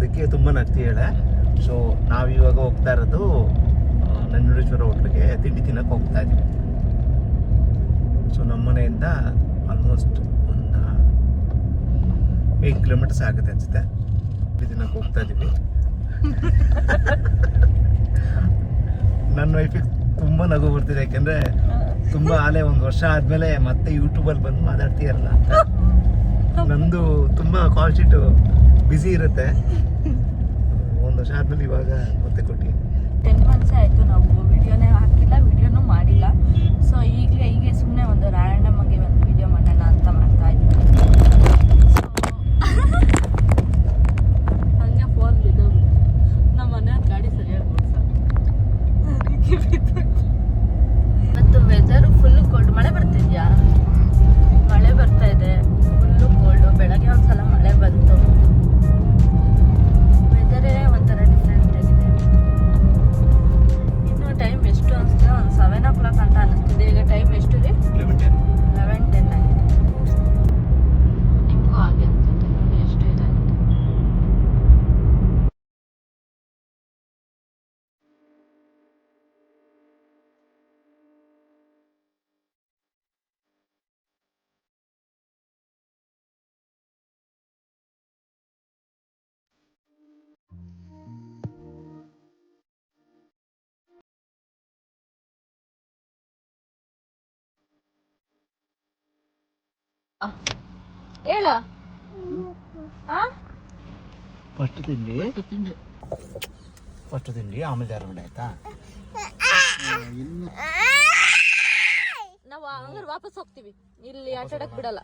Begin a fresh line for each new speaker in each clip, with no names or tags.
ಅದಕ್ಕೆ ತುಂಬ ನಗ್ತೀಯಾಳೆ ಸೊ ನಾವಿವಾಗ ಹೋಗ್ತಾ ಇರೋದು ನಂಜುಡೇಶ್ವರ ಹೋಟ್ಲಿಗೆ ತಿಂಡಿ ತಿನ್ನಕ್ಕೆ ಹೋಗ್ತಾ ಇದ್ದೀವಿ ಸೊ ನಮ್ಮ ಮನೆಯಿಂದ ಆಲ್ಮೋಸ್ಟ್ ಒಂದು ಏಯ್ಟ್ ಕಿಲೋಮೀಟರ್ಸ್ ಆಗುತ್ತೆ ಅನ್ಸುತ್ತೆ. ತಿಂಡಿ ತಿನ್ನಕ್ಕೆ ಹೋಗ್ತಾ ಇದ್ದೀವಿ ನನ್ನ ವೈಫಿಗೆ ತುಂಬ ನಗು ಬರ್ತಿದೆ ಯಾಕೆಂದರೆ ತುಂಬ ಆಲೆ ಒಂದು ವರ್ಷ ಆದ್ಮೇಲೆ ಮತ್ತೆ ಯೂಟ್ಯೂಬಲ್ಲಿ ಬಂದು ಮಾತಾಡ್ತೀಯಲ್ಲ. ನಂದು ತುಂಬ ಕಾಲ್ ಶೀಟು ಬ್ಯುಸಿ ಇರುತ್ತೆ. ಒಂದು ವರ್ಷ ಆದ್ಮೇಲೆ ಇವಾಗ ಮತ್ತೆ ಕೊಟ್ಟಿ
ಟೆನ್ ಮಂತ್ಸ್ ಆಯಿತು ನಾವು ವಿಡಿಯೋನೇ ಹಾಕಿಲ್ಲ ವಿಡಿಯೋನೂ ಮಾಡಿಲ್ಲ. ಸೊ ಈಗಲೇ ಹೀಗೆ ಸುಮ್ಮನೆ ಒಂದು ರ್ಯಾಂಡಮ್ ಹೇಳ.
ಫಸ್ಟ್ ತಿಂಡಿ? ಫಸ್ಟ್ ತಿಂಡಿ. ಆಮೇಲೆ ಧಾರವಾಡ ಆಯ್ತಾ?
ನಾವು ಹಂಗಾರೆ ವಾಪಸ್ ಹೋಗ್ತೀವಿ. ಇಲ್ಲಿ ಆಟಾಡಕ್ ಬಿಡಲ್ಲ.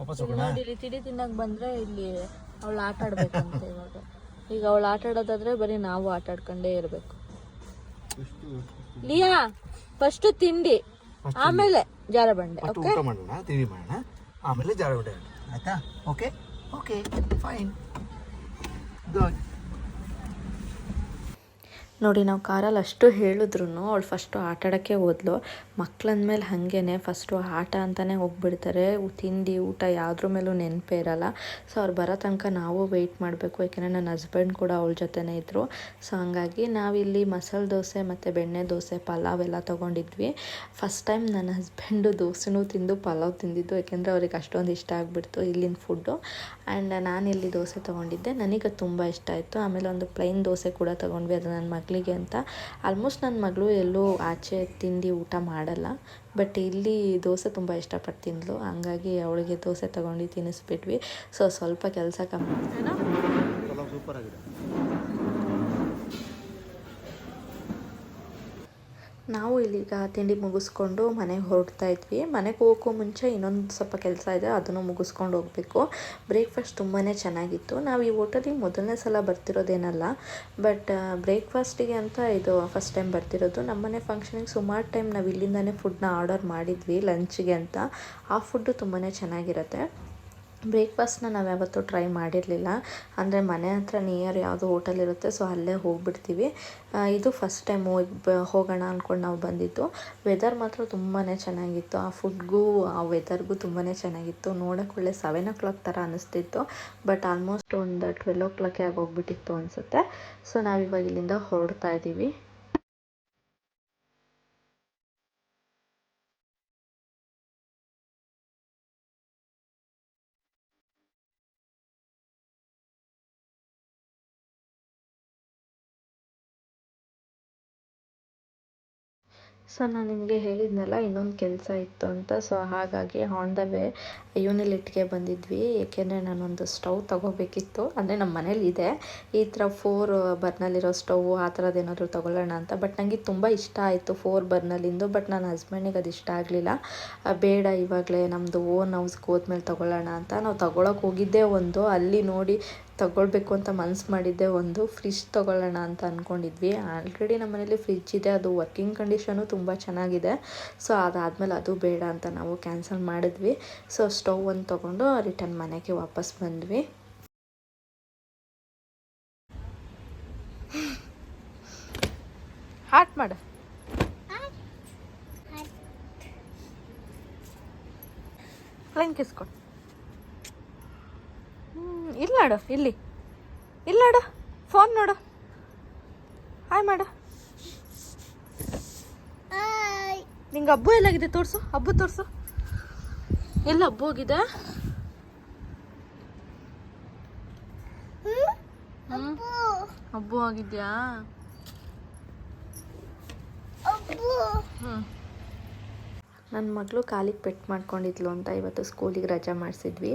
ವಾಪಸ್ ಹೋಗೋಣ?
ನೋಡಿ ಇಲ್ಲಿ ತಿಡಿ ತಿನ್ನಕ್ ಬಂದ್ರೆ ಇಲ್ಲಿ ಅವಳು ಆಟ ಆಡ್ಬೇಕಂತ ಇವಾಗ. ಈಗ ಅವಳು ಆಟ ಆಡೋದಾದ್ರೆ ಬರೀ ನಾವು ಆಟ ಆಡ್ಕೊಂಡೇ ಇರ್ಬೇಕು. ಲಿಯಾ ಫಸ್ಟ್ ತಿಂಡಿ. ಆಮೇಲೆ. ಜಾರ ಬಂಡೆ ಓಕೆ
ಊಟ ಮಾಡೋಣ ತಿಂಡಿ ಮಾಡೋಣ. ಆಮೇಲೆ ಜಾರವಾಡ ಆಯ್ತಾ? ಓಕೆ ಓಕೆ ಫೈನ್ ಗುಡ್
ನೋಡಿ, ನಾವು ಕಾರಲ್ಲಿ ಅಷ್ಟು ಹೇಳಿದ್ರು ಅವಳು ಫಸ್ಟು ಆಟ ಆಡೋಕ್ಕೆ ಹೋದ್ಲು. ಮಕ್ಳಂದ್ಮೇಲೆ ಹಾಗೇನೆ ಫಸ್ಟು ಆಟ ಅಂತಲೇ ಹೋಗ್ಬಿಡ್ತಾರೆ. ತಿಂಡಿ, ಊಟ ಯಾವುದ್ರ ಮೇಲೂ ನೆನಪೇ ಇರಲ್ಲ. ಸೊ ಅವ್ರು ಬರೋ ತನಕ ನಾವು ವೆಯ್ಟ್ ಮಾಡಬೇಕು. ಯಾಕೆಂದರೆ ನನ್ನ ಹಸ್ಬೆಂಡ್ ಕೂಡ ಅವಳ ಜೊತೆನೇ ಇದ್ದರು ಸೊ ಹಂಗಾಗಿ ನಾವಿಲ್ಲಿ ಮಸಾಲೆ ದೋಸೆ ಮತ್ತು ಬೆಣ್ಣೆ ದೋಸೆ, ಪಲಾವ್ ಎಲ್ಲ ತೊಗೊಂಡಿದ್ವಿ. ಫಸ್ಟ್ ಟೈಮ್ ನನ್ನ ಹಸ್ಬೆಂಡು ದೋಸೆನೂ ತಿಂದು, ಪಲಾವ್ ತಿಂದಿದ್ದು. ಯಾಕೆಂದರೆ ಅವ್ರಿಗೆ ಅಷ್ಟೊಂದು ಇಷ್ಟ ಆಗಿಬಿಡ್ತು ಇಲ್ಲಿನ ಫುಡ್ಡು ಆ್ಯಂಡ್ ಇಲ್ಲಿ ದೋಸೆ ತೊಗೊಂಡಿದ್ದೆ. ನನಗೆ ತುಂಬ ಇಷ್ಟ ಆಯಿತು. ಆಮೇಲೆ ಒಂದು ಪ್ಲೈನ್ ದೋಸೆ ಕೂಡ ತೊಗೊಂಡ್ವಿ. ಅದು ನನ್ನ ಮಗಳಿಗೆ ಅಂತ. ಆಲ್ಮೋಸ್ಟ್ ನನ್ನ ಮಗಳು ಎಲ್ಲೂ ಆಚೆ ತಿಂಡಿ ಊಟ ಮಾಡಲ್ಲ. ಬಟ್ ಇಲ್ಲಿ ದೋಸೆ ತುಂಬ ಇಷ್ಟಪಟ್ಟು ತಿಂದಳು ಹಂಗಾಗಿ ಅವಳಿಗೆ ದೋಸೆ ತೊಗೊಂಡು ತಿನ್ನಿಸ್ಬಿಟ್ವಿ. ಸೊ ಸ್ವಲ್ಪ ಕೆಲಸ ಕಮ್ಮಿ. ನಾವು ಇಲ್ಲಿಗ ತಿಂಡಿ ಮುಗಿಸ್ಕೊಂಡು ಮನೆಗೆ ಹೊರಡ್ತಾ ಇದ್ವಿ. ಮನೆಗೆ ಹೋಗೋಕ್ಕೂ ಮುಂಚೆ ಇನ್ನೊಂದು ಸ್ವಲ್ಪ ಕೆಲಸ ಇದೆ, ಅದನ್ನು ಮುಗಿಸ್ಕೊಂಡು ಹೋಗಬೇಕು. ಬ್ರೇಕ್ಫಾಸ್ಟ್ ತುಂಬಾ ಚೆನ್ನಾಗಿತ್ತು. ನಾವು ಈ ಹೋಟೆಲಿಗೆ ಮೊದಲನೇ ಸಲ ಬರ್ತಿರೋದೇನಲ್ಲ ಬಟ್ ಬ್ರೇಕ್ಫಾಸ್ಟಿಗೆ ಅಂತ ಇದು ಫಸ್ಟ್ ಟೈಮ್ ಬರ್ತಿರೋದು. ನಮ್ಮನೆ ಫಂಕ್ಷನಿಗೆ ಸುಮಾರು ಟೈಮ್ ನಾವು ಇಲ್ಲಿಂದನೇ ಫುಡ್ನ ಆರ್ಡರ್ ಮಾಡಿದ್ವಿ ಲಂಚ್ಗೆ ಅಂತ. ಆ ಫುಡ್ಡು ತುಂಬಾ ಚೆನ್ನಾಗಿರುತ್ತೆ. ಬ್ರೇಕ್ಫಾಸ್ಟ್ನ ನಾವು ಯಾವತ್ತೂ ಟ್ರೈ ಮಾಡಿರಲಿಲ್ಲ. ಅಂದರೆ ಮನೆ ಹತ್ರ ನಿಯರ್ ಯಾವುದು ಹೋಟೆಲ್ ಇರುತ್ತೆ, ಸೊ ಅಲ್ಲೇ ಹೋಗಿಬಿಡ್ತೀವಿ. ಇದು ಫಸ್ಟ್ ಟೈಮ್ ಹೋಗೋಣ ಅಂದ್ಕೊಂಡು ನಾವು ಬಂದಿದ್ದು. ವೆದರ್ ಮಾತ್ರ ತುಂಬಾ ಚೆನ್ನಾಗಿತ್ತು. ಆ ಫುಡ್ಗೂ ಆ ವೆದರ್ಗೂ ತುಂಬಾ ಚೆನ್ನಾಗಿತ್ತು. ನೋಡೋಕೆ ಒಳ್ಳೆ ಸೆವೆನ್ ಓ ಕ್ಲಾಕ್ ಥರ ಅನ್ನಿಸ್ತಿತ್ತು ಬಟ್ ಆಲ್ಮೋಸ್ಟ್ ಒಂದು ಟ್ವೆಲ್ ಓ ಕ್ಲಾಕೇ ಆಗೋಗ್ಬಿಟ್ಟಿತ್ತು ಅನಿಸುತ್ತೆ. ಸೊ ನಾವಿವಾಗ ಇಲ್ಲಿಂದ ಹೊರಡ್ತಾ ಇದ್ದೀವಿ ಸೊ ನಾನು ನಿಮಗೆ ಹೇಳಿದ್ನಲ್ಲ, ಇನ್ನೊಂದು ಕೆಲಸ ಇತ್ತು ಅಂತ. ಸೊ ಹಾಗಾಗಿ ಆನ್ ದ ವೇ ಯೂನಿಲಿಟ್ಗೆ ಬಂದಿದ್ವಿ. ಏಕೆಂದರೆ ನಾನೊಂದು ಸ್ಟವ್ ತೊಗೋಬೇಕಿತ್ತು. ಅಂದರೆ ನಮ್ಮ ಮನೇಲಿ ಇದೆ. ಈ ಥರ ಫೋರ್ ಬರ್ನಲ್ಲಿರೋ ಸ್ಟವ್ ಆ ಥರದ್ದು ಏನಾದರೂ ತೊಗೊಳ್ಳೋಣ ಅಂತ. ಬಟ್ ನನಗೆ ತುಂಬ ಇಷ್ಟ ಆಯಿತು ಫೋರ್ ಬರ್ನಲ್ಲಿಂದು ಬಟ್ ನನ್ನ ಹಸ್ಬೆಂಡಿಗೆ ಅದು ಇಷ್ಟ ಆಗಲಿಲ್ಲ. ಬೇಡ ಇವಾಗಲೇ ನಮ್ಮದು ಓನ್ ಹೌಸ್ಗೆ ಹೋದ್ಮೇಲೆ ತೊಗೊಳ್ಳೋಣ ಅಂತ. ನಾವು ತೊಗೊಳಕ್ಕೆ ಹೋಗಿದ್ದೇ ಒಂದು. ಅಲ್ಲಿ ನೋಡಿ ತಗೊಳ್ಬೇಕು ಅಂತ ಮನ್ಸು ಮಾಡಿದ್ದೆ. ಒಂದು ಫ್ರಿಜ್ ತೊಗೊಳ್ಳೋಣ ಅಂತ ಅಂದ್ಕೊಂಡಿದ್ವಿ ಆಲ್ರೆಡಿ ನಮ್ಮ ಮನೇಲಿ ಫ್ರಿಜ್ ಇದೆ. ಅದು ವರ್ಕಿಂಗ್ ಕಂಡೀಷನು ತುಂಬ ಚೆನ್ನಾಗಿದೆ. ಸೊ ಅದಾದಮೇಲೆ ಅದು ಬೇಡ ಅಂತ ನಾವು ಕ್ಯಾನ್ಸಲ್ ಮಾಡಿದ್ವಿ. ಸೊ ಸ್ಟವ್ ಒಂದು ತೊಗೊಂಡು ರಿಟರ್ನ್ ಮನೆಗೆ ವಾಪಸ್ ಬಂದ್ವಿ. ಹಾಟ್ ಮಾಡು. ಫ್ಲೈಂಗ್ ಕಿಸ್ ಕೊಡು ಇಲ್ಲಿ ನೋಡು ಇಲ್ಲಿ. ಇಲ್ಲ ನೋಡು ಫೋನ್ ನೋಡು. ಹಾಯ್ ಮಾಡು. ನಿಂಗೆ ಹಬ್ಬ ಎಲ್ಲಾಗಿದೆ ತೋರಿಸು ಹಬ್ಬ ತೋರಿಸು. ಎಲ್ಲ ಹಬ್ಬ ಹೋಗಿದೆ? ಹಬ್ಬ. ಆಗಿದ್ಯಾ? ಹ್ಮ್. ನನ್ನ ಮಗಳು ಕಾಲಿಗೆ ಪೆಟ್ಟು ಮಾಡ್ಕೊಂಡಿದ್ಲು ಅಂತ ಇವತ್ತು ಸ್ಕೂಲಿಗೆ ರಜಾ ಮಾಡಿಸಿದ್ವಿ.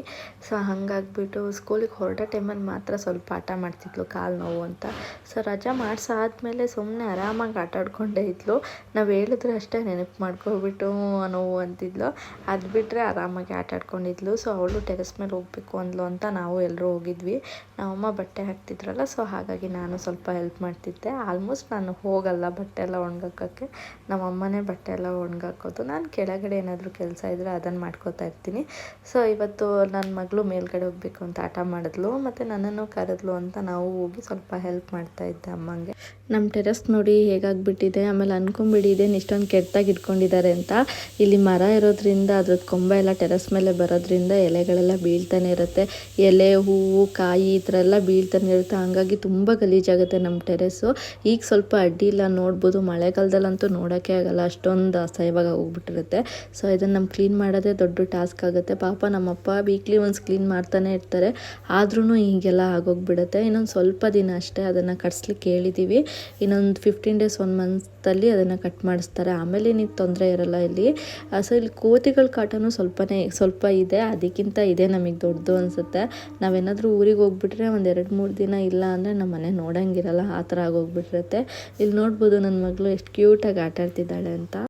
ಸೊ ಹಾಗಾಗ್ಬಿಟ್ಟು ಸ್ಕೂಲಿಗೆ ಹೊರಡೋ ಟೈಮಲ್ಲಿ ಮಾತ್ರ ಸ್ವಲ್ಪ ಆಟ ಮಾಡ್ತಿದ್ಲು ಕಾಲು ನೋವು ಅಂತ. ಸೊ ರಜಾ ಮಾಡಿಸಾದ್ಮೇಲೆ ಸುಮ್ಮನೆ ಆರಾಮಾಗಿ ಆಟ ಆಡ್ಕೊಂಡೇ ಇದ್ಲು. ನಾವು ಹೇಳಿದ್ರೆ ಅಷ್ಟೇ ನೆನಪು ಮಾಡ್ಕೊಬಿಟ್ಟು ನೋವು ಅಂತಿದ್ಲು. ಅದು ಬಿಟ್ಟರೆ ಆರಾಮಾಗಿ ಆಟ ಆಡ್ಕೊಂಡಿದ್ಲು. ಸೊ ಅವಳು ಟೆರೆಸ್ ಮೇಲೆ ಹೋಗಬೇಕು ಅಂದ್ಲು ಅಂತ ನಾವು ಎಲ್ಲರೂ ಹೋಗಿದ್ವಿ. ನಮ್ಮಮ್ಮ ಬಟ್ಟೆ ಹಾಕ್ತಿದ್ರಲ್ಲ ಸೊ ಹಾಗಾಗಿ ನಾನು ಸ್ವಲ್ಪ ಹೆಲ್ಪ್ ಮಾಡ್ತಿದ್ದೆ. ಆಲ್ಮೋಸ್ಟ್ ನಾನು ಹೋಗಲ್ಲ ಬಟ್ಟೆ ಎಲ್ಲ ಒಣಗಾಕೋಕ್ಕೆ. ನಮ್ಮಮ್ಮನೇ ಬಟ್ಟೆ ಎಲ್ಲ ಒಣಗಾಕೋದು. ನಾನು ಕೆಳಗಡೆ ಏನಾದರೂ ಕೆಲಸ ಇದ್ದರೆ ಅದನ್ನು ಮಾಡ್ಕೋತಾ ಇರ್ತೀನಿ. ಸೊ ಇವತ್ತು ನನ್ನ ಮಗಳು ಮೇಲ್ಗಡೆ ಹೋಗಬೇಕು ಅಂತ ಆಟ ಮಾಡಿದ್ಲು, ಮತ್ತು ನನ್ನನ್ನು ಕರೆದ್ಲು ಅಂತ ನಾವು ಹೋಗಿ ಸ್ವಲ್ಪ ಹೆಲ್ಪ್ ಮಾಡ್ತಾ ಇದ್ದೆ ಅಮ್ಮಂಗೆ. ನಮ್ಮ ಟೆರೆಸ್ ನೋಡಿ ಹೇಗಾಗ್ಬಿಟ್ಟಿದೆ, ಆಮೇಲೆ ಅನ್ಕೊಂಬಿಡಿ ಇದೇನು ಇಷ್ಟೊಂದು ಕೆಟ್ಟಾಗಿ ಇಟ್ಕೊಂಡಿದ್ದಾರೆ ಅಂತ. ಇಲ್ಲಿ ಮರ ಇರೋದ್ರಿಂದ ಅದ್ರದ್ದು ಕೊಂಬ ಎಲ್ಲ ಟೆರೆಸ್ ಮೇಲೆ ಬರೋದ್ರಿಂದ ಎಲೆಗಳೆಲ್ಲ ಬೀಳ್ತಾನೆ ಇರುತ್ತೆ. ಎಲೆ, ಹೂವು, ಕಾಯಿ ಈ ಥರ ಎಲ್ಲ ಬೀಳ್ತಾನೆ ಇರುತ್ತೆ. ಹಂಗಾಗಿ ತುಂಬ ಗಲೀಜಾಗುತ್ತೆ ನಮ್ಮ ಟೆರೆಸ್ಸು ಈಗ ಸ್ವಲ್ಪ ಅಡ್ಡಿ ಇಲ್ಲ, ನೋಡ್ಬೋದು ಮಳೆಗಾಲದಲ್ಲಂತೂ ನೋಡೋಕ್ಕೆ ಆಗಲ್ಲ, ಅಷ್ಟೊಂದು ಅಸಹ್ಯವಾಗಿ ಹೋಗ್ಬಿಟ್ಟಿರುತ್ತೆ. ಸೊ ಇದನ್ನು ನಮ್ಮ ಕ್ಲೀನ್ ಮಾಡೋದೇ ದೊಡ್ಡ ಟಾಸ್ಕ್ ಆಗುತ್ತೆ. ಪಾಪ ನಮ್ಮಪ್ಪ ವೀಕ್ಲಿ ಒನ್ಸ್ ಕ್ಲೀನ್ ಮಾಡ್ತಾನೆ ಇರ್ತಾರೆ. ಆದ್ರೂ ಹೀಗೆಲ್ಲ ಆಗೋಗ್ಬಿಡುತ್ತೆ. ಇನ್ನೊಂದು ಸ್ವಲ್ಪ ದಿನ ಅಷ್ಟೇ ಅದನ್ನು ಕಟ್ಸ್ಲಿಕ್ಕೆ ಹೇಳಿದ್ದೀವಿ ಇನ್ನೊಂದು ಫಿಫ್ಟೀನ್ ಡೇಸ್ ಒನ್ ಮಂತಲ್ಲಿ ಅದನ್ನು ಕಟ್ ಮಾಡಿಸ್ತಾರೆ. ಆಮೇಲೆ ಏನಿಗೆ ತೊಂದರೆ ಇರಲ್ಲ ಇಲ್ಲಿ. ಸೊ ಇಲ್ಲಿ ಕೋತಿಗಳ ಕಾಟನೂ ಸ್ವಲ್ಪನೇ, ಸ್ವಲ್ಪ ಇದೆ. ಅದಕ್ಕಿಂತ ಇದೆ ನಮಗೆ ದೊಡ್ಡದು ಅನಿಸುತ್ತೆ. ನಾವೇನಾದರೂ ಊರಿಗೆ ಹೋಗ್ಬಿಟ್ರೆ ಒಂದು ಎರಡು ಮೂರು ದಿನ ಇಲ್ಲ ಅಂದರೆ ನಮ್ಮ ಮನೆ ನೋಡೋಂಗಿರಲ್ಲ. ಆ ಥರ ಆಗೋಗ್ಬಿಟ್ಟಿರುತ್ತೆ. ಇಲ್ಲಿ ನೋಡ್ಬೋದು ನನ್ನ ಮಗಳು ಎಷ್ಟು ಕ್ಯೂಟಾಗಿ ಆಟಾಡ್ತಿದ್ದಾಳೆ ಅಂತ.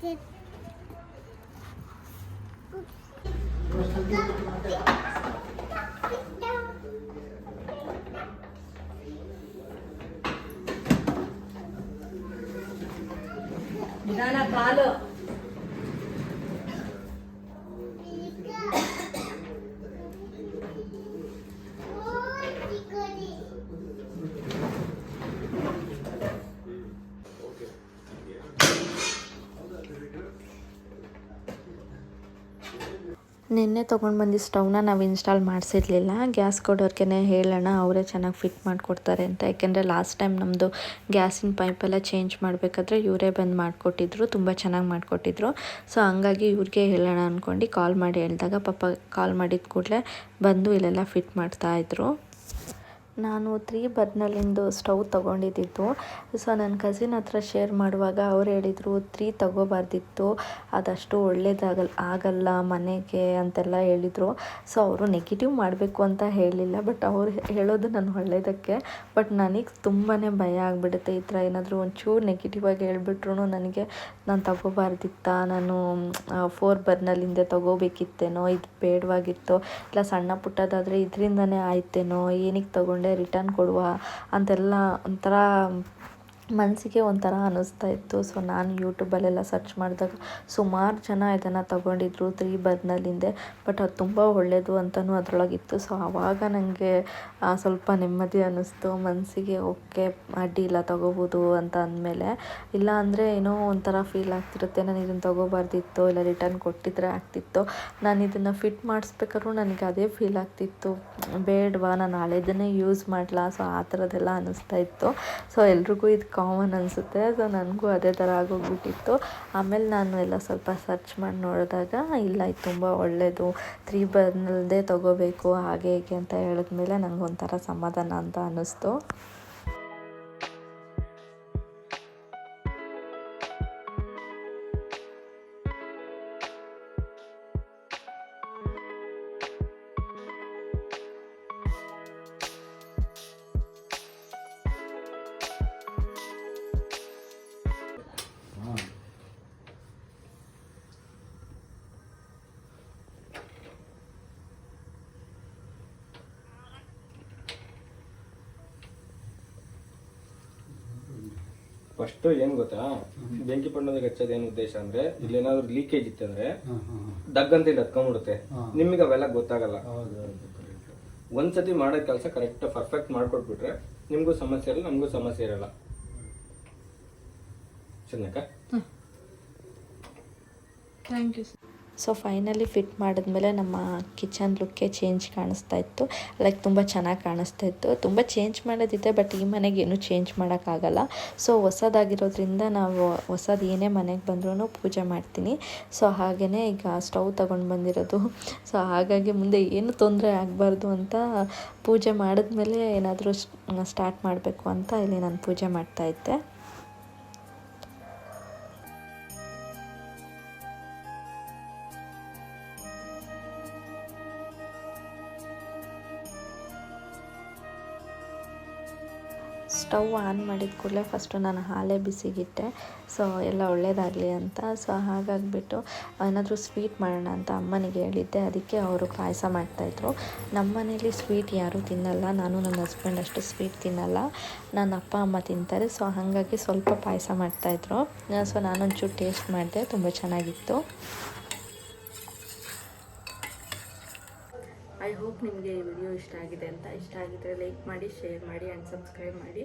Good. ನಿನ್ನೆ ತೊಗೊಂಡು ಬಂದಿದ್ದ ಸ್ಟೌವ್ನ ನಾವು ಇನ್ಸ್ಟಾಲ್ ಮಾಡಿಸಿರ್ಲಿಲ್ಲ. ಗ್ಯಾಸ್ ಕೊಡೋರ್ಗೆ ಹೇಳೋಣ, ಅವರೇ ಚೆನ್ನಾಗಿ ಫಿಟ್ ಮಾಡಿಕೊಡ್ತಾರೆ ಅಂತ. ಯಾಕೆಂದರೆ ಲಾಸ್ಟ್ ಟೈಮ್ ನಮ್ಮದು ಗ್ಯಾಸಿನ ಪೈಪೆಲ್ಲ ಚೇಂಜ್ ಮಾಡಬೇಕಾದ್ರೆ ಇವರೇ ಬಂದು ಮಾಡಿಕೊಟ್ಟಿದ್ರು, ತುಂಬ ಚೆನ್ನಾಗಿ ಮಾಡಿಕೊಟ್ಟಿದ್ರು. ಸೊ ಹಂಗಾಗಿ ಇವ್ರಿಗೆ ಹೇಳೋಣ ಅಂದ್ಕೊಂಡು ಕಾಲ್ ಮಾಡಿ ಹೇಳಿದಾಗ ಪಾಪ ಕಾಲ್ ಮಾಡಿದ ಕೂಡಲೇ ಬಂದು ಇಲ್ಲೆಲ್ಲ ಫಿಟ್ ಮಾಡ್ತಾಯಿದ್ರು ನಾನು ತ್ರೀ ಬರ್ನಲ್ಲಿಂದು ಸ್ಟವ್ ತೊಗೊಂಡಿದ್ದಿತ್ತು ಸೊ ನನ್ನ ಕಸಿನ್ ಹತ್ರ ಶೇರ್ ಮಾಡುವಾಗ ಅವ್ರು ಹೇಳಿದರು ತ್ರೀ ತಗೋಬಾರ್ದಿತ್ತು. ಅದಷ್ಟು ಒಳ್ಳೇದಾಗಲ್ಲ ಆಗಲ್ಲ ಮನೆಗೆ ಅಂತೆಲ್ಲ ಹೇಳಿದರು. ಸೊ ಅವರು ನೆಗೆಟಿವ್ ಮಾಡಬೇಕು ಅಂತ ಹೇಳಿಲ್ಲ. ಬಟ್ ಅವ್ರು ಹೇಳೋದು ನಾನು ಒಳ್ಳೇದಕ್ಕೆ. ಬಟ್ ನನಗೆ ತುಂಬಾ ಭಯ ಆಗಿಬಿಡುತ್ತೆ ಈ ಥರ ಏನಾದರೂ ಒಂಚೂರು ನೆಗೆಟಿವ್ ಆಗಿ ಹೇಳ್ಬಿಟ್ರು ನನಗೆ, ನಾನು ತಗೋಬಾರ್ದಿತ್ತಾ, ನಾನು ಫೋರ್ ಬರ್ನಲ್ಲಿಂದ ತಗೋಬೇಕಿತ್ತೇನೋ, ಇದು ಬೇಡವಾಗಿತ್ತೋ. ಇಲ್ಲ, ಸಣ್ಣ ಪುಟ್ಟದಾದರೆ ಇದರಿಂದನೇ ಆಯ್ತೇನೋ ಏನಕ್ಕೆ ತಗೊಂಡೆ ರಿಟರ್ನ್ ಕೊಡುವ ಅಂತೆಲ್ಲ ಒಂಥರ ಮನಸ್ಸಿಗೆ ಒಂಥರ ಅನ್ನಿಸ್ತಾ ಇತ್ತು. ಸೊ ನಾನು ಯೂಟ್ಯೂಬಲ್ಲೆಲ್ಲ ಸರ್ಚ್ ಮಾಡಿದಾಗ ಸುಮಾರು ಜನ ಇದನ್ನು ತಗೊಂಡಿದ್ರು ತ್ರೀ ಬರ್ನಲ್ಲಿಂದೆ ಬಟ್ ಅದು ತುಂಬ ಒಳ್ಳೆಯದು ಅಂತಲೂ ಅದರೊಳಗಿತ್ತು. ಸೊ ಆವಾಗ ನನಗೆ ಸ್ವಲ್ಪ ನೆಮ್ಮದಿ ಅನ್ನಿಸ್ತು. ಮನಸ್ಸಿಗೆ ಓಕೆ, ಅಡ್ಡಿ ಇಲ್ಲ, ತಗೋಬೋದು ಅಂತ ಅಂದಮೇಲೆ. ಇಲ್ಲ ಅಂದರೆ ಏನೋ ಒಂಥರ ಫೀಲ್ ಆಗ್ತಿರುತ್ತೆ. ನಾನು ಇದನ್ನು ತಗೋಬಾರ್ದಿತ್ತು ಇಲ್ಲ ರಿಟರ್ನ್ ಕೊಟ್ಟಿದ್ರೆ ಆಗ್ತಿತ್ತು. ನಾನು ಇದನ್ನು ಫಿಟ್ ಮಾಡಿಸ್ಬೇಕಾದ್ರೂ ನನಗೆ ಅದೇ ಫೀಲ್ ಆಗ್ತಿತ್ತು. ಬೇಡವಾ, ನಾನು ಹಳೆದನ್ನೇ ಯೂಸ್ ಮಾಡಲಾ? ಸೊ ಆ ಥರದ್ದೆಲ್ಲ ಅನ್ನಿಸ್ತಾ ಇತ್ತು. ಸೊ ಎಲ್ರಿಗೂ ಇದು ಕಾಮನ್ ಅನಿಸುತ್ತೆ. ಸೊ ನನಗೂ ಅದೇ ಥರ ಆಗೋಗ್ಬಿಟ್ಟಿತ್ತು. ಆಮೇಲೆ ನಾನು ಎಲ್ಲ ಸ್ವಲ್ಪ ಸರ್ಚ್ ಮಾಡಿ ನೋಡಿದಾಗ, ಇಲ್ಲ, ಇದು ತುಂಬ ಒಳ್ಳೆಯದು ತ್ರೀ ಬರ್ನಲ್ದೇ ತೊಗೋಬೇಕು, ಹಾಗೆ ಹೀಗೆ ಅಂತ ಹೇಳಿದ್ಮೇಲೆ ನನಗೊಂಥರ ಸಮಾಧಾನ ಅಂತ ಅನ್ನಿಸ್ತು
ಫಸ್ಟು ಏನ್ ಗೊತ್ತಾ? ಬೆಂಕಿ ಪಣ್ಣದಾಗ ಹಚ್ಚೋದು ಏನ್ ಉದ್ದೇಶ ಅಂದ್ರೆ ಇಲ್ಲಿ ಏನಾದ್ರು ಲೀಕೇಜ್ ಇತ್ತಂದ್ರೆ ಅಂತ ಇಲ್ಲಿ ಹತ್ಕೊಂಡ್ಬಿಡುತ್ತೆ. ನಿಮಗೆ ಅವೆಲ್ಲ ಗೊತ್ತಾಗಲ್ಲ. ಒಂದ್ಸತಿ ಮಾಡೋ ಕೆಲಸ ಕರೆಕ್ಟ್ ಪರ್ಫೆಕ್ಟ್ ಮಾಡ್ಕೊಟ್ಬಿಟ್ರೆ ನಿಮ್ಗೂ ಸಮಸ್ಯೆ ಇರಲ್ಲ ನಮಗೂ ಸಮಸ್ಯೆ ಇರಲ್ಲ. ಚೆನ್ನಕ್ಕ
thank you
so finally fit ಮಾಡಿದ್ಮೇಲೆ ನಮ್ಮ ಕಿಚನ್ ಲುಕ್ಕೇ ಚೇಂಜ್ ಕಾಣಿಸ್ತಾ ಇತ್ತು. ಲೈಕ್ ತುಂಬ ಚೆನ್ನಾಗಿ ಕಾಣಿಸ್ತಾ ಇತ್ತು. ತುಂಬ ಚೇಂಜ್ ಮಾಡೋದಿದೆ ಬಟ್ ಈ ಮನೆಗೆ ಏನೂ ಚೇಂಜ್ ಮಾಡೋಕ್ಕಾಗಲ್ಲ ಸೊ ಹೊಸದಾಗಿರೋದ್ರಿಂದ ನಾವು ಹೊಸದು ಏನೇ ಮನೆಗೆ ಬಂದ್ರೂ ಪೂಜೆ ಮಾಡ್ತೀನಿ. ಸೊ ಹಾಗೆಯೇ ಈಗ ಸ್ಟವ್ ತೊಗೊಂಡು ಬಂದಿರೋದು. ಸೊ ಹಾಗಾಗಿ ಮುಂದೆ ಏನು ತೊಂದರೆ ಆಗಬಾರ್ದು ಅಂತ ಪೂಜೆ ಮಾಡಿದ್ಮೇಲೆ ಏನಾದರೂ ಸ್ಟಾರ್ಟ್ ಮಾಡಬೇಕು ಅಂತ ಇಲ್ಲಿ ನಾನು ಪೂಜೆ ಮಾಡ್ತಾಯಿದ್ದೆ ಸ್ಟವ್ ಆನ್ ಮಾಡಿದ ಕೂಡಲೇ ಫಸ್ಟು ನಾನು ಹಾಲೇ ಬಿಸಿಗಿಟ್ಟೆ. ಸೊ, ಎಲ್ಲ ಒಳ್ಳೇದಾಗಲಿ ಅಂತ. ಸೊ, ಹಾಗಾಗಿಬಿಟ್ಟು ಏನಾದರೂ ಸ್ವೀಟ್ ಮಾಡೋಣ ಅಂತ ಅಮ್ಮನಿಗೆ ಹೇಳಿದ್ದೆ. ಅದಕ್ಕೆ ಅವರು ಪಾಯಸ ಮಾಡ್ತಾಯಿದ್ರು. ನಮ್ಮ ಮನೇಲಿ ಸ್ವೀಟ್ ಯಾರೂ ತಿನ್ನಲ್ಲ. ನಾನು ನನ್ನ ಹಸ್ಬೆಂಡ್ ಅಷ್ಟು ಸ್ವೀಟ್ ತಿನ್ನಲ್ಲ. ನನ್ನ ಅಪ್ಪ, ಅಮ್ಮ ತಿಂತಾರೆ. ಸೊ, ಹಾಗಾಗಿ ಸ್ವಲ್ಪ ಪಾಯಸ ಮಾಡ್ತಾಯಿದ್ರು. ಸೊ, ನಾನೊಂಚೂರು ಟೇಸ್ಟ್ ಮಾಡಿದೆ. ತುಂಬ ಚೆನ್ನಾಗಿತ್ತು. ಐ ಹೋಪ್ ನಿಮಗೆ ಈ ವಿಡಿಯೋ ಇಷ್ಟ ಆಗಿದೆ ಅಂತ. ಇಷ್ಟ ಆಗಿದ್ರೆ ಲೈಕ್ ಮಾಡಿ ಶೇರ್ ಮಾಡಿ ಆ್ಯಂಡ್ ಸಬ್ಸ್ಕ್ರೈಬ್ ಮಾಡಿ.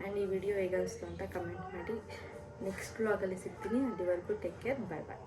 ಆ್ಯಂಡ್ ಈ ವಿಡಿಯೋ ಹೇಗೆ ಅಂತ ಕಮೆಂಟ್ ಮಾಡಿ. ನೆಕ್ಸ್ಟ್ ಬ್ಲಾಗಲ್ಲಿ ಸಿಗ್ತೀನಿ. ಅಲ್ಲಿವರೆಗೂ ಟೇಕ್ ಕೇರ್ ಬಾಯ್ ಬಾಯ್